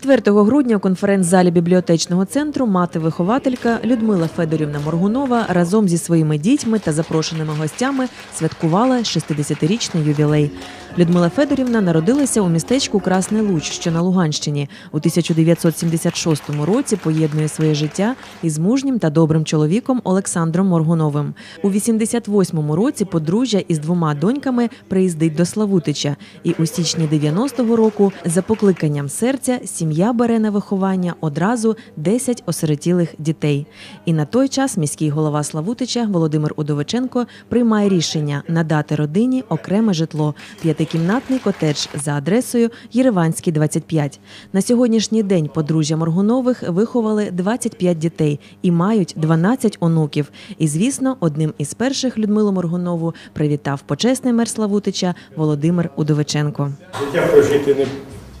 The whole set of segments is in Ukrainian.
4 грудня у конференц-залі бібліотечного центру мати-вихователька Людмила Федорівна Моргунова разом зі своїми дітьми та запрошеними гостями святкувала 60-річний ювілей. Людмила Федорівна народилася у містечку Красний Луч, що на Луганщині. У 1976 році поєднує своє життя із мужнім та добрим чоловіком Олександром Моргуновим. У 88 році подружжя із двома доньками приїздить до Славутича. І у січні 90-го року за покликанням серця сім'я бере на виховання одразу 10 осиротілих дітей. І на той час міський голова Славутича Володимир Удовиченко приймає рішення надати родині окреме житло п'ятикімнатний котедж за адресою Єреванський 25. На сьогоднішній день подружжя Моргунових виховали 25 дітей і мають 12 онуків. І звісно, одним із перших Людмилу Моргунову привітав почесний мер Славутича Володимир Удовиченко. Життя прожити не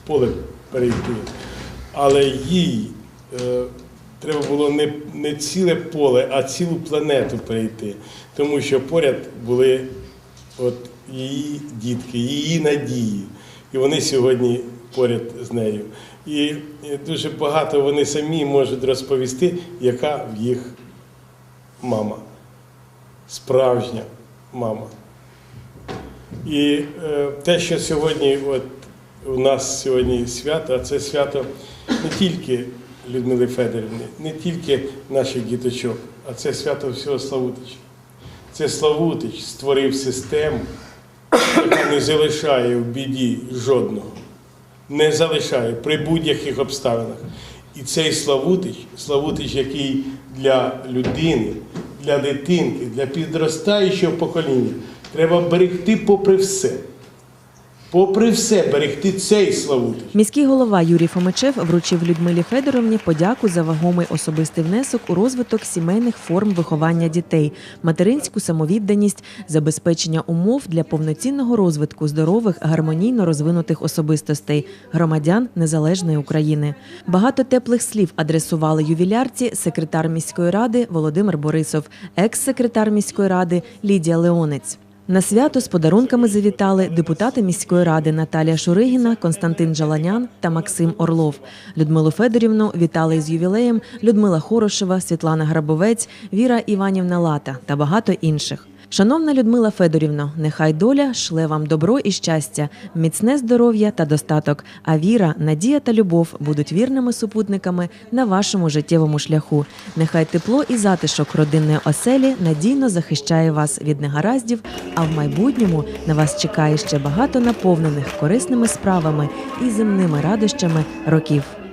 поле перейти, але їй е, треба було не, не ціле поле, а цілу планету перейти. Тому що поряд були от її дітки, її надії. І вони сьогодні поряд з нею. І дуже багато вони самі можуть розповісти, яка в їх мама, справжня мама. І е, те, що сьогодні, от у нас сьогодні свято, а це свято не тільки Людмили Федорівни, не тільки наших діточок, а це свято всього Славутича. Це Славутич створив систему, яка не залишає в біді жодного, не залишає при будь-яких обставинах. І цей Славутич, Славутич, який для людини, для дитинки, для підростаючого покоління треба берегти попри все. Попри все, берегти цей Славутич. Міський голова Юрій Фомичев вручив Людмилі Федоровні подяку за вагомий особистий внесок у розвиток сімейних форм виховання дітей, материнську самовідданість, забезпечення умов для повноцінного розвитку здорових, гармонійно розвинутих особистостей громадян незалежної України. Багато теплих слів адресували ювілярці секретар міської ради Володимир Борисов, екс-секретар міської ради Лідія Леонець. На свято з подарунками завітали депутати міської ради Наталія Шуригіна, Константин Джаланян та Максим Орлов. Людмилу Федорівну вітали з ювілеєм Людмила Хорошева, Світлана Грабовець, Віра Іванівна Лата та багато інших. Шановна Людмила Федорівна, нехай доля шле вам добро і щастя, міцне здоров'я та достаток. А віра, надія та любов будуть вірними супутниками на вашому життєвому шляху. Нехай тепло і затишок родинної оселі надійно захищає вас від негараздів, а в майбутньому на вас чекає ще багато наповнених корисними справами і земними радощами років.